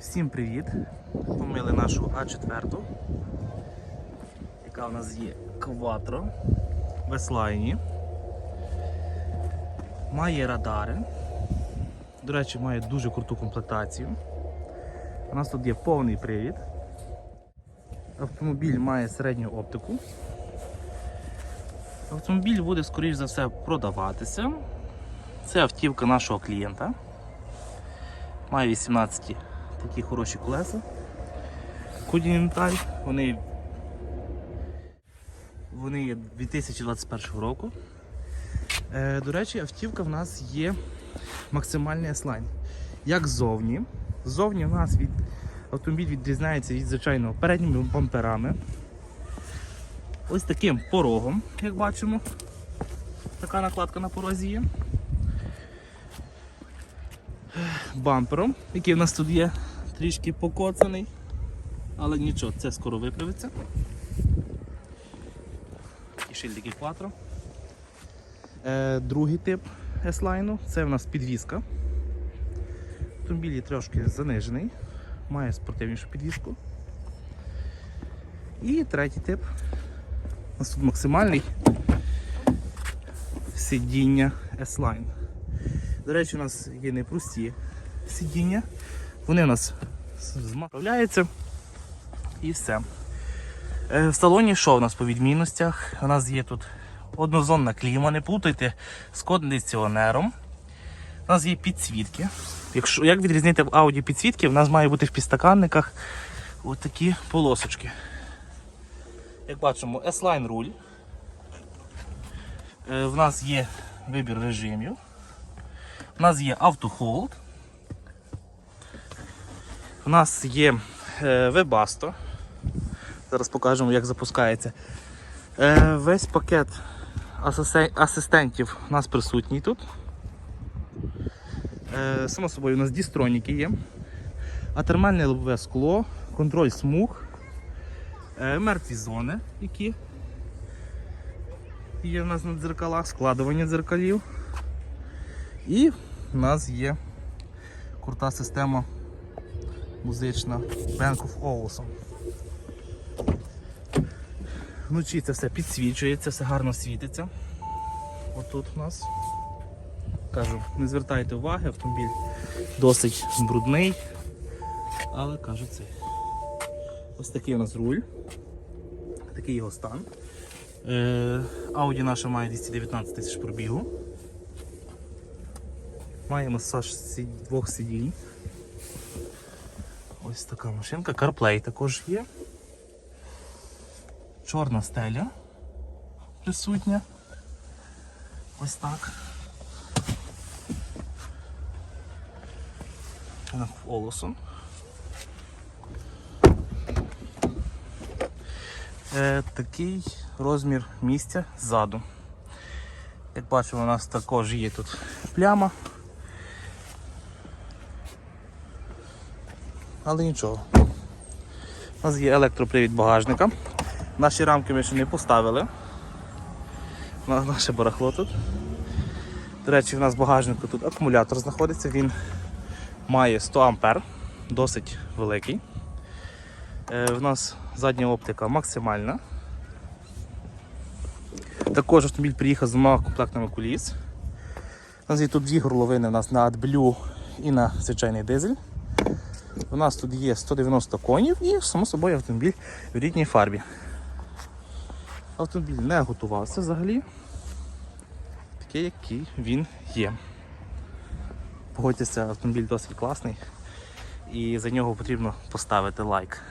Всім привіт! Помили нашу А4, яка в нас є кватро в S-Line. Має радари. До речі, має дуже круту комплектацію. У нас тут є повний привід. Автомобіль має середню оптику. Автомобіль буде, скоріш за все, продаватися. Це автівка нашого клієнта. Має 18 такі хороші колеса. Continental. Вони, вони є 2021 року. Е, до речі, автівка в нас є максимальний S-Line. Як ззовні. Ззовні у нас від, автомобіль відрізняється від звичайного передніми бамперами. Ось таким порогом, як бачимо. Така накладка на порозі є. Бампером, який в нас тут є, трішки покоцаний, але нічого, це скоро виправиться. І шильдики Quattro. Е, другий тип S-Line це в нас підвізка. Автомобіль трошки занижений, має спортивнішу підвізку. І третій тип. У нас тут максимальний сидіння S-Line. До речі, у нас є непрості сидіння. Вони у нас змаправляються і все. Е, В салоні що у нас по відмінностях? У нас є тут однозонна кліма, не плутайте з кондиціонером. У нас є підсвітки. Якщо, як відрізнити в Audi підсвітки, у нас має бути в підстаканниках от такі полосочки. Як бачимо, S-Line руль. Е, В нас є вибір режимів. У нас є автохолд. У нас є е, Webasto. Зараз покажемо, як запускається. Е, весь пакет асистентів у нас присутній тут. Е, само собою у нас дістроніки є. Атермальне лобове скло, контроль смуг, мертві зони, які є в нас на дзеркалах, складування дзеркалів. І в нас є крута система музична Bank of Olufsen. Вночі це все підсвічується, все гарно світиться. Отут у нас. Кажу, не звертайте уваги, автомобіль досить брудний. Але кажу це. Ось такий у нас руль. Такий його стан. Е, Audi наша має 219 тисяч пробігу. Має масаж двох сидінь. Ось така машинка. CarPlay також є. Чорна стеля присутня. Ось так. Олосон. Е, такий розмір місця ззаду. Як бачимо, у нас також є тут пляма. Але нічого. У нас є електропривід багажника. Наші рамки ми ще не поставили. На- Наше барахло тут. До речі, у нас в багажнику тут акумулятор знаходиться, він має 100 ампер, досить великий. Е, в нас задня оптика максимальна. Також автомобіль приїхав з двома комплектами куліс. У нас є тут дві горловини у нас на AdBlue і на звичайний дизель. У нас тут є 190 конів і, само собою, автомобіль в рідній фарбі. Автомобіль не готувався взагалі. Такий, який він є. Погодьтеся, автомобіль досить класний і за нього потрібно поставити лайк.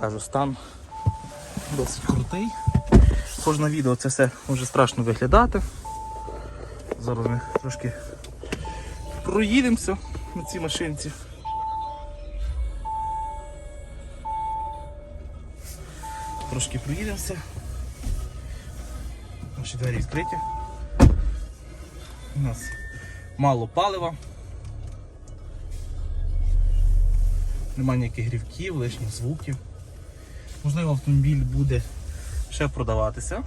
Кажу, стан досить крутий. Кожне відео це все може страшно виглядати. Зараз ми трошки проїдемося на цій машинці. Трошки проїдемося. Наші двері відкриті. У нас мало палива. Немає ніяких грівків, лишніх звуків. Можливо, автомобіль буде ще продаватися.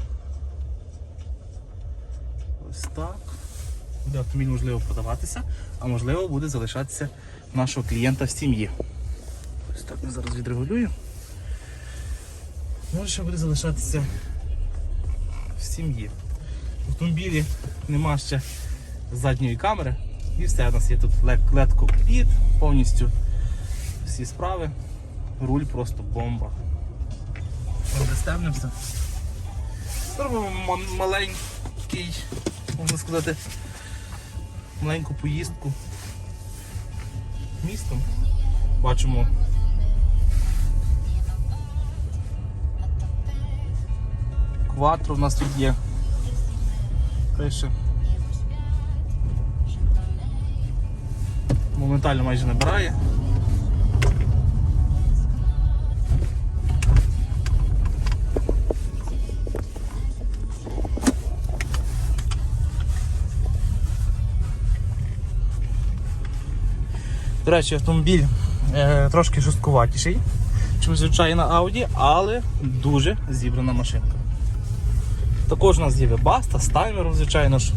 Ось так. Буде автомобіль можливо продаватися, а можливо буде залишатися нашого клієнта в сім'ї. Ось так ми зараз відрегулюю. Може ще буде залишатися в сім'ї. В автомобілі нема ще задньої камери. І все, у нас є тут led кокпіт, повністю всі справи. Руль просто бомба. Пристебнемося. Зробимо маленький, можна сказати, маленьку поїздку містом. Бачимо. Кватро в нас тут є. Пише. Моментально майже набирає. До речі, автомобіль е, трошки жорсткуватіший, чим звичайна Audi, але дуже зібрана машинка. Також у нас є вебаста з таймером, звичайно ж.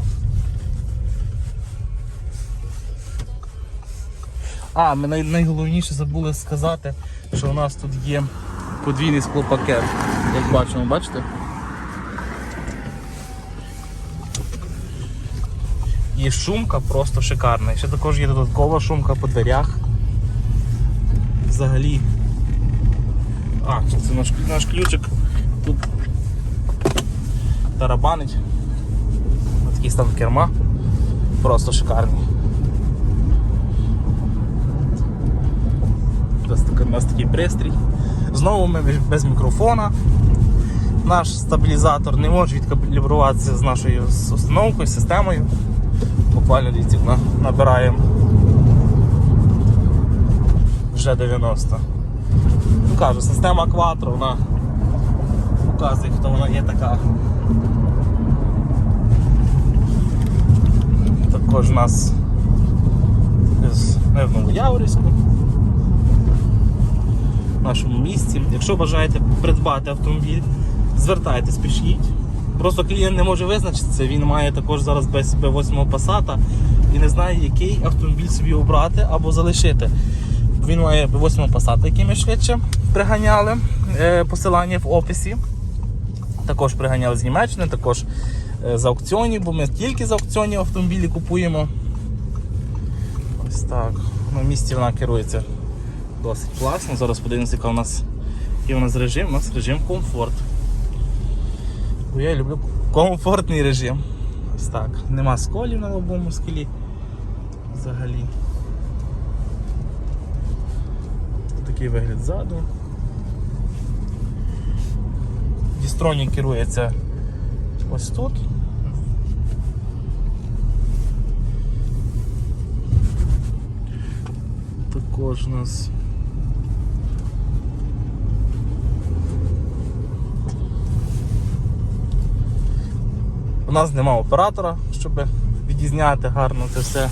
А, ми най- найголовніше забули сказати, що у нас тут є подвійний склопакет. Як бачимо, бачите? І шумка просто шикарна. І ще також є додаткова шумка по дверях. Взагалі. А, це наш, наш ключик. Тут тарабанить. Ось такий стан керма. Просто шикарний. У нас такий пристрій. Знову ми без мікрофона. Наш стабілізатор не може відкалібруватися з нашою установкою, системою. Буквально на- набираємо вже 90. Ну кажу, система Quattro, вона показує, хто вона є така. Також у нас з не в Новояворівську. В нашому місті. Якщо бажаєте придбати автомобіль, звертайтесь, пишіть. Просто клієнт не може визначитися, він має також зараз без B8 Passat і не знає, який автомобіль собі обрати або залишити. Він має B8 Passat, який ми швидше приганяли. Е, Посилання в описі. Також приганяли з Німеччини, також е, з аукціонів, бо ми тільки з аукціонів автомобілі купуємо. Ось так. На місці вона керується досить класно. Зараз подивимося, який у нас режим. У нас режим комфорт. Я люблю комфортний режим. Ось так. Нема сколів на лобовому скелі. Взагалі. Такий вигляд ззаду. Дістронік керується ось тут. Також у нас У нас нема оператора, щоб відізняти гарно це все.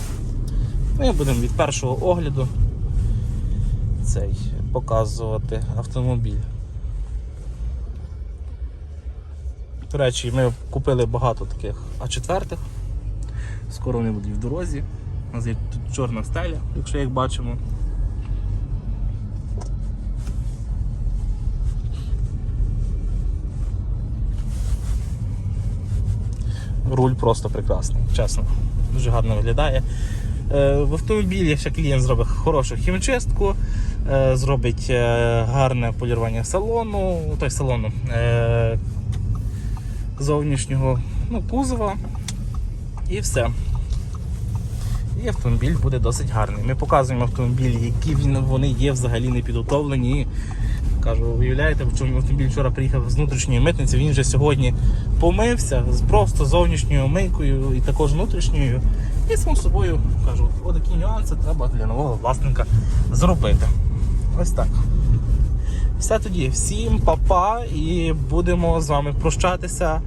Ми будемо від першого огляду цей показувати автомобіль. До речі, ми купили багато таких А4. Скоро вони будуть в дорозі. У нас є тут чорна стеля, якщо як бачимо. Руль просто прекрасний, чесно. Дуже гарно виглядає. Е, В автомобілі ще клієнт зробить хорошу хімчистку, е, зробить е, гарне полірування салону, той салону зовнішнього ну, кузова і все. І автомобіль буде досить гарний. Ми показуємо автомобілі, які вони є взагалі не підготовлені. Кажу, уявляєте, в чому автомобіль вчора приїхав з внутрішньої митниці, він вже сьогодні помився з просто зовнішньою мийкою і також внутрішньою. І сам собою кажу, отакі нюанси треба для нового власника зробити. Ось так. Все тоді, всім па-па і будемо з вами прощатися.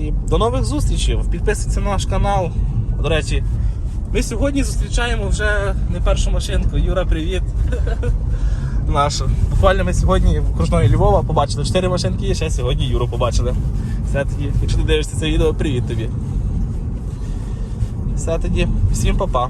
І до нових зустрічей. Підписуйтесь на наш канал. До речі, ми сьогодні зустрічаємо вже не першу машинку. Юра, привіт! Нашу. Буквально ми сьогодні в окружної Львова побачили 4 машинки і ще сьогодні Юру побачили. Все тоді, якщо ти дивишся це відео, привіт тобі. Все тоді, всім па-па.